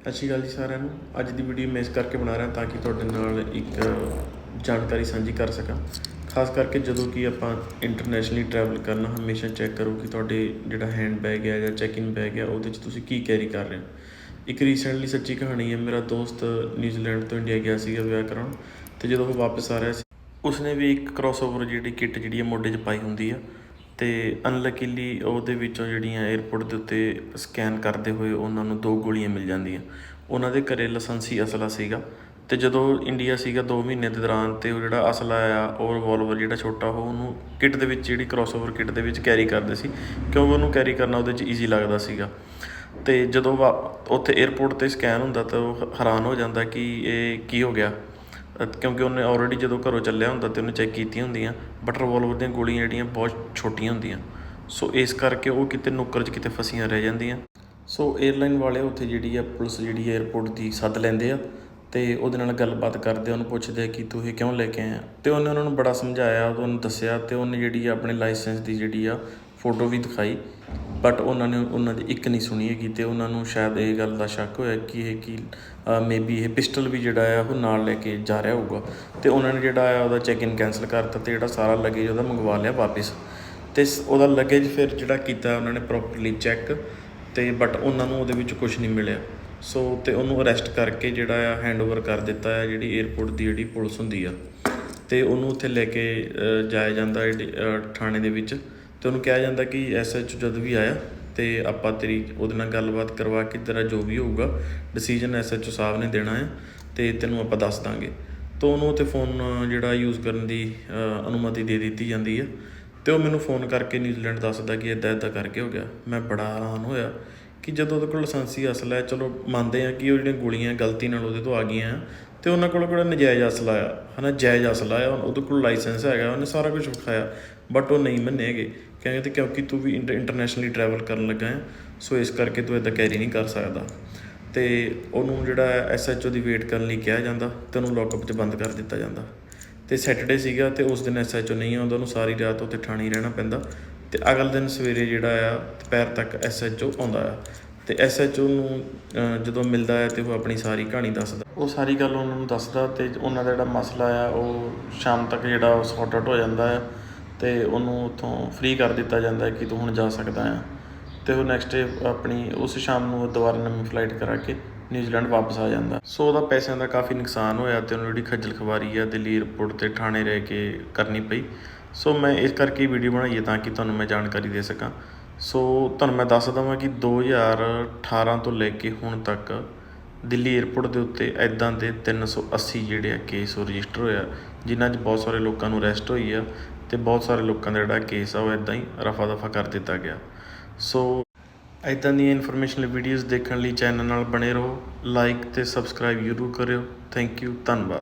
ਸਤਿ ਸ਼੍ਰੀ ਅਕਾਲ ਜੀ ਸਾਰਿਆਂ ਨੂੰ। ਅੱਜ ਦੀ ਵੀਡੀਓ ਮੈਂ ਇਸ ਕਰਕੇ ਬਣਾ ਰਿਹਾ ਤਾਂ ਕਿ ਤੁਹਾਡੇ ਨਾਲ ਇੱਕ ਜਾਣਕਾਰੀ ਸਾਂਝੀ ਕਰ ਸਕਾਂ। ਖਾਸ ਕਰਕੇ ਜਦੋਂ ਕਿ ਆਪਾਂ ਇੰਟਰਨੈਸ਼ਨਲੀ ਟਰੈਵਲ ਕਰਨਾ ਹਮੇਸ਼ਾ ਚੈੱਕ ਕਰੋ ਕਿ ਤੁਹਾਡੇ ਜਿਹੜਾ ਹੈਂਡ ਬੈਗ ਹੈ ਜਾਂ ਚੈੱਕ ਇਨ ਬੈਗ ਹੈ ਉਹਦੇ 'ਚ ਤੁਸੀਂ ਕੀ ਕੈਰੀ ਕਰ ਰਹੇ ਹੋ। ਇੱਕ ਰੀਸੈਂਟਲੀ ਸੱਚੀ ਕਹਾਣੀ ਹੈ, ਮੇਰਾ ਦੋਸਤ ਨਿਊਜ਼ੀਲੈਂਡ ਤੋਂ ਇੰਡੀਆ ਗਿਆ ਸੀਗਾ ਵਿਆਹ ਕਰਾਉਣ ਤੇ ਜਦੋਂ ਉਹ ਵਾਪਸ ਆ ਰਿਹਾ ਸੀ, ਉਸਨੇ ਵੀ ਇੱਕ ਕ੍ਰਾਸਓਵਰ ਜਿਹੜੀ ਕਿੱਟ ਜਿਹੜੀ ਹੈ ਮੋਢੇ 'ਚ ਪਾਈ ਹੁੰਦੀ ਆ। ਅਤੇ ਅਨਲਕੀਲੀ ਉਹਦੇ ਵਿੱਚੋਂ ਜਿਹੜੀਆਂ ਏਅਰਪੋਰਟ ਦੇ ਉੱਤੇ ਸਕੈਨ ਕਰਦੇ ਹੋਏ ਉਹਨਾਂ ਨੂੰ ਦੋ ਗੋਲੀਆਂ ਮਿਲ ਜਾਂਦੀਆਂ। ਉਹਨਾਂ ਦੇ ਘਰ ਲਾਇਸੈਂਸੀ ਅਸਲਾ ਸੀਗਾ ਅਤੇ ਜਦੋਂ ਇੰਡੀਆ ਸੀਗਾ ਦੋ ਮਹੀਨੇ ਦੇ ਦੌਰਾਨ ਅਤੇ ਉਹ ਜਿਹੜਾ ਅਸਲਾ ਆ, ਉਹ ਰਿਵੋਲਵਰ ਜਿਹੜਾ ਛੋਟਾ, ਉਹ ਉਹਨੂੰ ਕਿੱਟ ਦੇ ਵਿੱਚ, ਜਿਹੜੀ ਕ੍ਰੋਸਓਵਰ ਕਿੱਟ ਦੇ ਵਿੱਚ ਕੈਰੀ ਕਰਦੇ ਸੀ। ਕਿਉਂਕਿ ਉਹਨੂੰ ਕੈਰੀ ਕਰਨਾ ਉਹਦੇ 'ਚ ਈਜ਼ੀ ਲੱਗਦਾ ਸੀਗਾ। ਅਤੇ ਜਦੋਂ ਉੱਥੇ 에어ਪੋਰਟ 'ਤੇ ਸਕੈਨ ਹੁੰਦਾ ਤਾਂ ਉਹ ਹੈਰਾਨ ਹੋ ਜਾਂਦਾ ਕਿ ਇਹ ਕੀ ਹੋ ਗਿਆ। ਕਿਉਂਕਿ ਉਹਨੇ ਆਲਰੇਡੀ ਜਦੋਂ ਘਰੋਂ ਚੱਲਿਆ ਹੁੰਦਾ ਤੇ ਉਹਨੇ ਚੈੱਕ ਕੀਤੀਆਂ ਹੁੰਦੀਆਂ ਬਟ ਰਿਵੋਲਵਰ ਦੀਆਂ ਗੋਲੀਆਂ ਜਿਹੜੀਆਂ ਬਹੁਤ ਛੋਟੀਆਂ ਹੁੰਦੀਆਂ। ਸੋ ਇਸ ਕਰਕੇ ਉਹ ਕਿਤੇ ਨੁੱਕਰ 'ਚ ਕਿਤੇ ਫਸੀਆਂ ਰਹਿ ਜਾਂਦੀਆਂ। ਸੋ 에ਅਰਲਾਈਨ ਵਾਲੇ ਉੱਥੇ ਜਿਹੜੀ ਆ, ਪੁਲਿਸ ਜਿਹੜੀ ਹੈ 에ਅਰਪੋਰਟ ਦੀ ਸੱਦ ਲੈਂਦੇ ਆ ਤੇ ਉਹਦੇ ਨਾਲ ਗੱਲਬਾਤ ਕਰਦੇ ਆ, ਉਹਨੂੰ ਪੁੱਛਦੇ ਆ ਕਿ ਤੂੰ ਇਹ ਕਿਉਂ ਲੈ ਕੇ ਆਇਆ? ਤੇ ਉਹਨੇ ਉਹਨਾਂ ਨੂੰ ਬੜਾ ਸਮਝਾਇਆ, ਉਹਨੂੰ ਦੱਸਿਆ ਤੇ ਉਹਨੇ ਜਿਹੜੀ ਆ ਆਪਣੇ ਲਾਇਸੈਂਸ ਦੀ ਜਿਹੜੀ ਆ ਫੋਟੋ ਵੀ ਦਿਖਾਈ। ਬਟ ਉਹਨਾਂ ਨੇ ਉਹਨਾਂ ਦੀ ਇੱਕ ਨਹੀਂ ਸੁਣੀ ਹੈਗੀ ਤੇ ਉਹਨਾਂ ਨੂੰ ਸ਼ਾਇਦ ਇਹ ਗੱਲ ਦਾ ਸ਼ੱਕ ਹੋਇਆ ਕਿ ਇਹ ਕਿ ਮੇਬੀ ਇਹ ਪਿਸਟਲ ਵੀ ਜਿਹੜਾ ਆ ਉਹ ਨਾਲ ਲੈ ਕੇ ਜਾ ਰਿਹਾ ਹੋਊਗਾ। ਤੇ ਉਹਨਾਂ ਨੇ ਜਿਹੜਾ ਆ ਉਹਦਾ ਚੈੱਕ ਇਨ ਕੈਨਸਲ ਕਰਤਾ ਤੇ ਜਿਹੜਾ ਸਾਰਾ ਲਗੇਜ ਉਹਦਾ ਮੰਗਵਾ ਲਿਆ ਵਾਪਿਸ। ਤੇ ਸ- ਉਹਦਾ ਲਗੇਜ ਫਿਰ ਜਿਹੜਾ ਕੀਤਾ ਉਹਨਾਂ ਨੇ ਪ੍ਰੋਪਰਲੀ ਚੈੱਕ ਤੇ ਬਟ ਉਹਨਾਂ ਨੂੰ ਉਹਦੇ ਵਿੱਚ ਕੁਝ ਨਹੀਂ ਮਿਲਿਆ। ਸੋ ਤੇ ਉਹਨੂੰ ਅਰੈਸਟ ਕਰਕੇ ਜਿਹੜਾ ਆ ਹੈਂਡਓਵਰ ਕਰ ਦਿੱਤਾ ਹੈ ਜਿਹੜੀ 에ਅਰਪੋਰਟ ਦੀ ਜਿਹੜੀ ਪੁਲਿਸ ਹੁੰਦੀ ਆ। ਤੇ ਉਹਨੂੰ ਉੱਥੇ ਲੈ ਕੇ ਜਾਇਆ ਜਾਂਦਾ ਜਿਹੜੀ, ਥਾਣੇ ਦੇ ਵਿੱਚ। ਤੇ ਉਹਨੂੰ ਕਿਹਾ ਜਾਂਦਾ ਕਿ ਐਸਐਚ ਜਦ ਵੀ ਆਇਆ ਤੇ ਆਪਾਂ ਤੇਰੀ ਉਹਦੇ ਨਾਲ ਗੱਲਬਾਤ ਕਰਵਾ ਕੇ ਤੇਰਾ ਜੋ ਵੀ ਹੋਊਗਾ ਡਿਸੀਜਨ ਐਸਐਚਓ ਸਾਹਿਬ ਨੇ ਦੇਣਾ ਹੈ ਤੇ ਤੈਨੂੰ ਆਪਾਂ ਦੱਸ ਦਾਂਗੇ। ਤਾਂ ਉਹਨੂੰ ਉੱਥੇ ਫੋਨ ਜਿਹੜਾ ਯੂਜ਼ ਕਰਨ ਦੀ ਅਨੁਮਤੀ ਦੇ ਦਿੱਤੀ ਜਾਂਦੀ ਹੈ ਤੇ ਉਹ ਮੈਨੂੰ ਫੋਨ ਕਰਕੇ ਨਿਊਜ਼ੀਲੈਂਡ ਦੱਸਦਾ ਕਿ ਇਦਾਂ ਇਦਾਂ ਕਰਕੇ ਹੋ ਗਿਆ। ਮੈਂ ਬੜਾ ਹੈਰਾਨ ਹੋਇਆ ਕਿ ਜਦੋਂ ਉਹਦੇ ਕੋਲ ਲਾਇਸੈਂਸੀ ਅਸਲ ਹੈ ਚਲੋ ਮੰਨਦੇ ਆ ਕਿ ਉਹ ਜਿਹੜੀਆਂ ਗੋਲੀਆਂ ਗਲਤੀ ਨਾਲ ਉਹਦੇ ਤੋਂ ਆ ਗਈਆਂ ਆ, ਤੇ ਉਹਨਾਂ ਕੋਲ ਕਿਹੜਾ ਨਜਾਇਜ਼ ਅਸਲਾ ਆ? ਹਨਾ, ਜਾਇਜ਼ ਅਸਲਾ ਆ। ਉਹਦੇ ਕੋਲ ਲਾਇਸੈਂਸ ਹੈਗਾ, ਉਹਨੇ ਸਾਰਾ ਕੁਝ ਵਿਖਾਇਆ ਬਟ ਉਹ ਨਹੀਂ ਮੰਨੇ ਹੈਗੇ ਕਹਿੰਦੇ ਤੇ ਕਿਉਂਕਿ ਤੂੰ ਵੀ ਇੰਟਰਨੈਸ਼ਨਲੀ ਟਰੈਵਲ ਕਰਨ ਲੱਗਾ ਹੈ ਸੋ ਇਸ ਕਰਕੇ ਤੂੰ ਇਦਾਂ ਕੈਰੀ ਨਹੀਂ ਕਰ ਸਕਦਾ। ਤੇ ਉਹਨੂੰ ਜਿਹੜਾ ਐਸਐਚਓ ਦੀ ਵੇਟ ਕਰਨ ਲਈ ਕਿਹਾ ਜਾਂਦਾ, ਤੇ ਉਹਨੂੰ ਲੌਕਅਪ 'ਚ ਬੰਦ ਕਰ ਦਿੱਤਾ ਜਾਂਦਾ। ਤੇ ਸੈਟਰਡੇ ਸੀਗਾ ਤੇ ਉਸ ਦਿਨ ਐਸਐਚਓ ਨਹੀਂ ਆਉਂਦਾ, ਉਹਨੂੰ ਸਾਰੀ ਰਾਤ ਉੱਥੇ ਠਾਣੀ ਰਹਿਣਾ ਪੈਂਦਾ। ਤੇ ਅਗਲੇ ਦਿਨ ਸਵੇਰੇ ਜਿਹੜਾ ਆ, ਦੁਪਹਿਰ ਤੱਕ ਐਸਐਚਓ ਆਉਂਦਾ ਆ। ਤੇ ਐਸਐਚਓ ਨੂੰ ਅਹ, ਜਦੋਂ ਮਿਲਦਾ ਹੈ ਤੇ ਉਹ ਆਪਣੀ ਸਾਰੀ ਕਹਾਣੀ ਦੱਸਦਾ। ਉਹ ਸਾਰੀ ਗੱਲ ਉਹਨਾਂ ਨੂੰ ਦੱਸਦਾ ਤੇ ਉਹਨਾਂ ਦਾ ਜਿਹੜਾ ਮਸਲਾ ਆ ਉਹ ਸ਼ਾਮ ਤੱਕ ਜਿਹੜਾ ਉਹ ਸੌਟ ਆਊਟ ਹੋ ਜਾਂਦਾ ਆ ਤੇ ਉਹਨੂੰ ਉੱਥੋਂ ਫ੍ਰੀ ਕਰ ਦਿੱਤਾ ਜਾਂਦਾ ਹੈ ਕਿ ਤੂੰ ਹੁਣ ਜਾ ਸਕਦਾ ਆ ਤੇ ਉਹ ਨੈਕਸਟ ਡੇ ਆਪਣੀ ਉਸ ਸ਼ਾਮ ਨੂੰ ਉਹ ਦੁਬਾਰਾ ਨਵੀਂ ਫਲਾਈਟ ਕਰਾ ਕੇ ਨਿਊਜ਼ੀਲੈਂਡ ਵਾਪਸ ਆ ਜਾਂਦਾ ਸੋ ਉਹਦਾ ਪੈਸਿਆਂ ਦਾ ਕਾਫੀ ਨੁਕਸਾਨ ਹੋਇਆ ਤੇ ਉਹਨੂੰ ਜਿਹੜੀ ਖੱਜਲ ਖਵਾਰੀ ਆ ਦਿੱਲੀ 에ਅਰਪੋਰਟ ਤੇ ਥਾਣੇ ਰਹਿ ਕੇ ਕਰਨੀ ਪਈ। ਸੋ ਮੈਂ ਇਸ ਕਰਕੇ ਵੀਡੀਓ ਬਣਾਈ ਹੈ ਤਾਂ ਕਿ ਤੁਹਾਨੂੰ ਮੈਂ ਜਾਣਕਾਰੀ ਦੇ ਸਕਾਂ। ਸੋ ਤੁਹਾਨੂੰ ਮੈਂ ਦੱਸ ਦਵਾਂ ਕਿ 2018 ਤੋਂ ਲੈ ਕੇ ਹੁਣ ਤੱਕ ਦਿੱਲੀ ਏਅਰਪੋਰਟ ਦੇ ਉੱਤੇ ਐਦਾਂ ਦੇ 380 ਜਿਹੜੇ ਆ ਕੇਸ ਉਹ ਰਜਿਸਟਰ ਹੋਇਆ ਜਿਨ੍ਹਾਂ 'ਚ ਬਹੁਤ ਸਾਰੇ ਲੋਕਾਂ ਨੂੰ ਅਰੈਸਟ ਹੋਈ ਆ ਤੇ ਬਹੁਤ ਸਾਰੇ ਲੋਕਾਂ ਦਾ ਜਿਹੜਾ ਕੇਸ ਆ ਉਹ ਐਦਾਂ ਹੀ ਰਫਾ ਦਫਾ ਕਰ ਦਿੱਤਾ ਗਿਆ। ਸੋ ਐਦਾਂ ਦੀਆਂ ਇਨਫੋਰਮੇਸ਼ਨਲ ਵੀਡੀਓਜ਼ ਦੇਖਣ ਲਈ ਚੈਨਲ ਨਾਲ ਬਣੇ ਰਹੋ ਲਾਈਕ ਤੇ ਸਬਸਕ੍ਰਾਈਬ ਜ਼ਰੂਰ ਕਰਿਓ। ਥੈਂਕ ਯੂ ਧੰਨਵਾਦ।